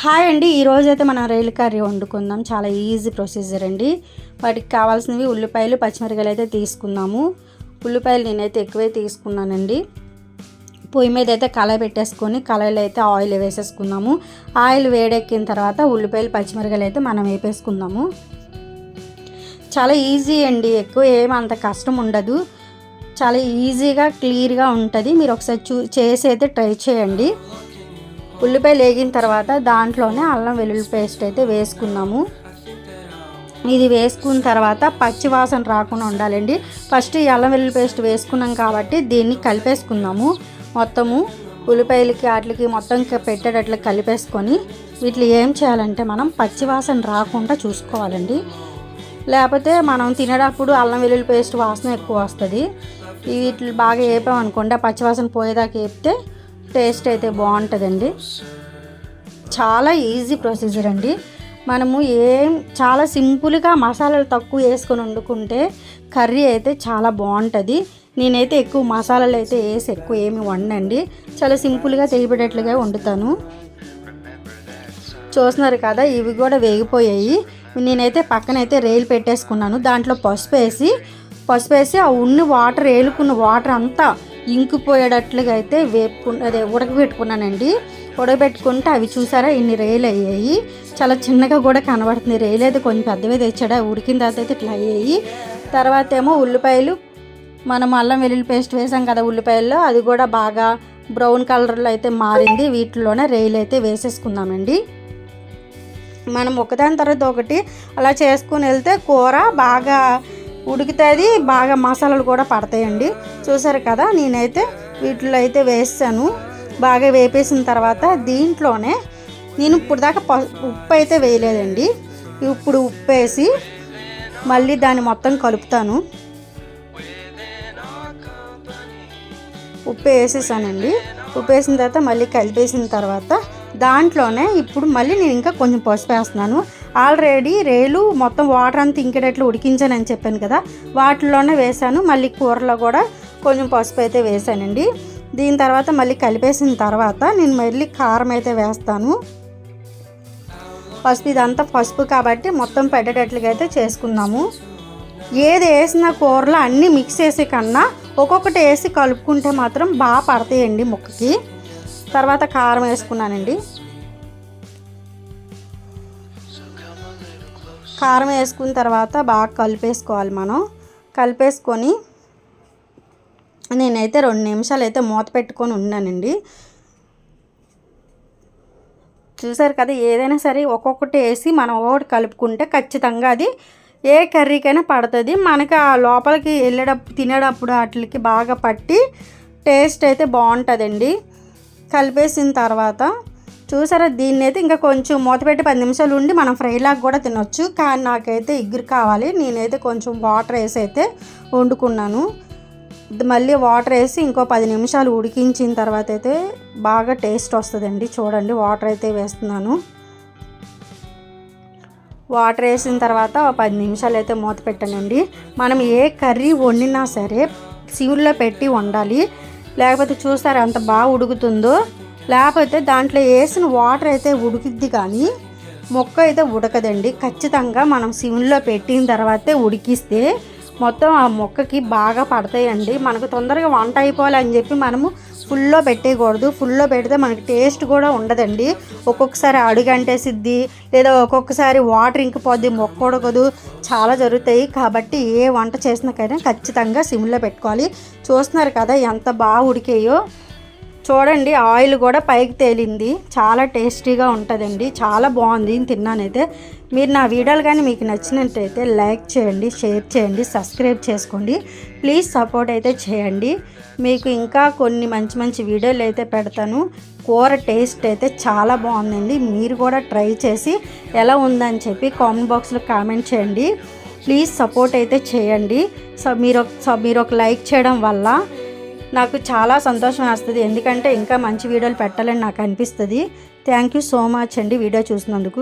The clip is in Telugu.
హాయ్ అండి. ఈరోజు అయితే మనం రైలు కర్రీ వండుకుందాం. చాలా ఈజీ ప్రొసీజర్ అండి. వాటికి కావాల్సినవి ఉల్లిపాయలు పచ్చిమిరకాయలు అయితే తీసుకుందాము. ఉల్లిపాయలు నేనైతే ఎక్కువే తీసుకున్నానండి. పొయ్యి మీద అయితే కళాయి పెట్టేసుకొని కళాయిలో అయితే ఆయిల్ వేసేసుకుందాము. ఆయిల్ వేడెక్కిన తర్వాత ఉల్లిపాయలు పచ్చిమిరకాయలు అయితే మనం వేపేసుకుందాము. చాలా ఈజీ అండి. ఎక్కువ ఏం అంత కష్టం ఉండదు. చాలా ఈజీగా క్లియర్గా ఉంటుంది. మీరు ఒకసారి చూ చేసి అయితే ట్రై చేయండి. ఉల్లిపాయలు వేగిన తర్వాత దాంట్లోనే అల్లం వెల్లుల్లి పేస్ట్ అయితే వేసుకున్నాము. ఇది వేసుకున్న తర్వాత పచ్చి వాసన రాకుండా ఉండాలండి. ఫస్ట్ ఈ అల్లం వెల్లుల్లి పేస్ట్ వేసుకున్నాం కాబట్టి దీన్ని కలిపేసుకుందాము. మొత్తము ఉల్లిపాయలకి వాటికి మొత్తం పెట్టేటట్లు కలిపేసుకొని వీటిని ఏం చేయాలంటే మనం పచ్చి వాసన రాకుండా చూసుకోవాలండి. లేకపోతే మనం తినేటప్పుడు అల్లం వెల్లుల్లి పేస్ట్ వాసన ఎక్కువ వస్తుంది. వీటిని బాగా వేపామనుకోండి ఆ పచ్చివాసన పోయేదాకా వేపితే టేస్ట్ అయితే బాగుంటుందండి. చాలా ఈజీ ప్రొసీజర్ అండి. మనము ఏం చాలా సింపుల్గా మసాలాలు తక్కువ వేసుకొని వండుకుంటే కర్రీ అయితే చాలా బాగుంటుంది. నేనైతే ఎక్కువ మసాలాలు అయితే వేసి ఎక్కువ ఏమి వండండి చాలా సింపుల్గా చేయబడేట్లుగా వండుతాను. చూస్తున్నారు కదా ఇవి కూడా వేగిపోయాయి. నేనైతే పక్కనైతే రేలు పెట్టేసుకున్నాను. దాంట్లో పసుపు వేసి పసుపు వేసి ఆ ఉన్ని వాటర్ వేలుకున్న వాటర్ అంతా ఇంకిపోయేటట్లుగా అయితే వేపు అదే ఉడకబెట్టుకున్నానండి. ఉడకబెట్టుకుంటే అవి చూసారా ఇన్ని రేలు అయ్యాయి. చాలా చిన్నగా కూడా కనబడుతుంది. రేలు అయితే కొంచెం పెద్దవి తెచ్చాడు. ఉడికిన తర్వాత అయితే ఇట్లా అయ్యాయి. తర్వాత ఏమో ఉల్లిపాయలు మనం అల్లం వెల్లుల్లి పేస్ట్ వేసాం కదా ఉల్లిపాయల్లో అది కూడా బాగా బ్రౌన్ కలర్లో అయితే మారింది. వీటిలోనే రేలు అయితే వేసేసుకుందామండి. మనం ఒకదాని తర్వాత ఒకటి అలా చేసుకుని వెళ్తే కూర బాగా ఉడుకుతుంది బాగా మసాలాలు కూడా పడతాయండి. చూసారు కదా నేనైతే వీటిలో అయితే వేసాను బాగా వేపేసిన తర్వాత దీంట్లోనే నేను ఇప్పుడు దాకా ఉప్పు అయితే వేయలేదండి. ఇప్పుడు ఉప్పు వేసి మళ్ళీ దాన్ని మొత్తం కలుపుతాను. ఉప్పు వేసేసానండి. ఉప్పు వేసిన తర్వాత మళ్ళీ కలిపేసిన తర్వాత దాంట్లోనే ఇప్పుడు మళ్ళీ నేను ఇంకా కొంచెం పసుపు వేస్తున్నాను. ఆల్రెడీ రేలు మొత్తం వాటర్ అంతా ఇంకేటట్లు ఉడికించానని చెప్పాను కదా వాటిలోనే వేసాను మళ్ళీ కూరలో కూడా కొంచెం పసుపు అయితే వేసానండి దీని తర్వాత మళ్ళీ కలిపేసిన తర్వాత నేను మళ్ళీ కారం అయితే వేస్తాను. పసుపు ఇదంతా పసుపు కాబట్టి మొత్తం పెట్టేటట్లుగా అయితే చేసుకుందాము ఏది వేసిన కూరలో అన్నీ మిక్స్ చేసే కన్నా ఒక్కొక్కటి వేసి కలుపుకుంటే మాత్రం బాగా పడతాయండి ముక్కకి. తర్వాత కారం వేసుకున్నానండి. కారం వేసుకున్న తర్వాత బాగా కలిపేసుకోవాలి మనం. కలిపేసుకొని నేనైతే రెండు నిమిషాలు అయితే మూత పెట్టుకొని ఉన్నానండి. చూసారు కదా ఏదైనా సరే ఒక్కొక్కటి వేసి మనం ఒకటి కలుపుకుంటే ఖచ్చితంగా అది ఏ కర్రీకైనా పడుతుంది. మనకి ఆ లోపలికి వెళ్ళేటప్పుడు తినేటప్పుడు వాటికి బాగా పట్టి టేస్ట్ అయితే బాగుంటుందండి. కలిపేసిన తర్వాత చూసారా దీన్ని అయితే ఇంకా కొంచెం మూతపెట్టి పది నిమిషాలు ఉండి మనం ఫ్రైలాగా కూడా తినొచ్చు. కానీ నాకైతే ఇగ్గురు కావాలి. నేనైతే కొంచెం వాటర్ వేసి అయితే వండుకున్నాను. మళ్ళీ వాటర్ వేసి ఇంకో పది నిమిషాలు ఉడికించిన తర్వాత అయితే బాగా టేస్ట్ వస్తుందండి. చూడండి వాటర్ అయితే వేస్తున్నాను. వాటర్ వేసిన తర్వాత ఒక పది నిమిషాలు అయితే మూత పెట్టానండి. మనం ఏ కర్రీ వండినా సరే సివుల్లో పెట్టి వండాలి. లేకపోతే చూస్తారు అంత బాగా ఉడుకుతుందో? లేకపోతే దాంట్లో వేసిన వాటర్ అయితే ఉడికిద్ది కానీ మొక్క అయితే ఉడకదండి. ఖచ్చితంగా మనం సిమ్లో పెట్టిన తర్వాతే ఉడికిస్తే మొత్తం ఆ మొక్కకి బాగా పడతాయండి. మనకు తొందరగా వంట అయిపోవాలని చెప్పి మనము ఫుల్లో పెట్టేయకూడదు. ఫుల్లో పెడితే మనకి టేస్ట్ కూడా ఉండదండి. ఒక్కొక్కసారి అడుగంటేసిద్ది లేదా ఒక్కొక్కసారి వాటర్ ఇంకిపోద్ది మొక్క ఉడకదు. చాలా జరుగుతాయి. కాబట్టి ఏ వంట చేసినాకైనా ఖచ్చితంగా సిమ్లో పెట్టుకోవాలి. చూస్తున్నారు కదా ఎంత బాగా ఉడికాయో. చూడండి ఆయిల్ కూడా పైకి తేలింది. చాలా టేస్టీగా ఉంటుందండి. చాలా బాగుంది. తిన్నానైతే. మీరు నా వీడియోలు కానీ మీకు నచ్చినట్టయితే లైక్ చేయండి షేర్ చేయండి సబ్స్క్రైబ్ చేసుకోండి. ప్లీజ్ సపోర్ట్ అయితే చేయండి. మీకు ఇంకా కొన్ని మంచి మంచి వీడియోలు అయితే పెడతాను. కూర టేస్ట్ అయితే చాలా బాగుందండి. మీరు కూడా ట్రై చేసి ఎలా ఉందని చెప్పి కామెంట్ బాక్స్లో కామెంట్ చేయండి. ప్లీజ్ సపోర్ట్ అయితే చేయండి. సో మీరు మీరు ఒక లైక్ చేయడం వల్ల నాకు చాలా సంతోషం వేస్తుంది. ఎందుకంటే ఇంకా మంచి వీడియోలు పెట్టాలని నాకు అనిపిస్తుంది. థ్యాంక్ యూ సో మచ్ అండి వీడియో చూసినందుకు.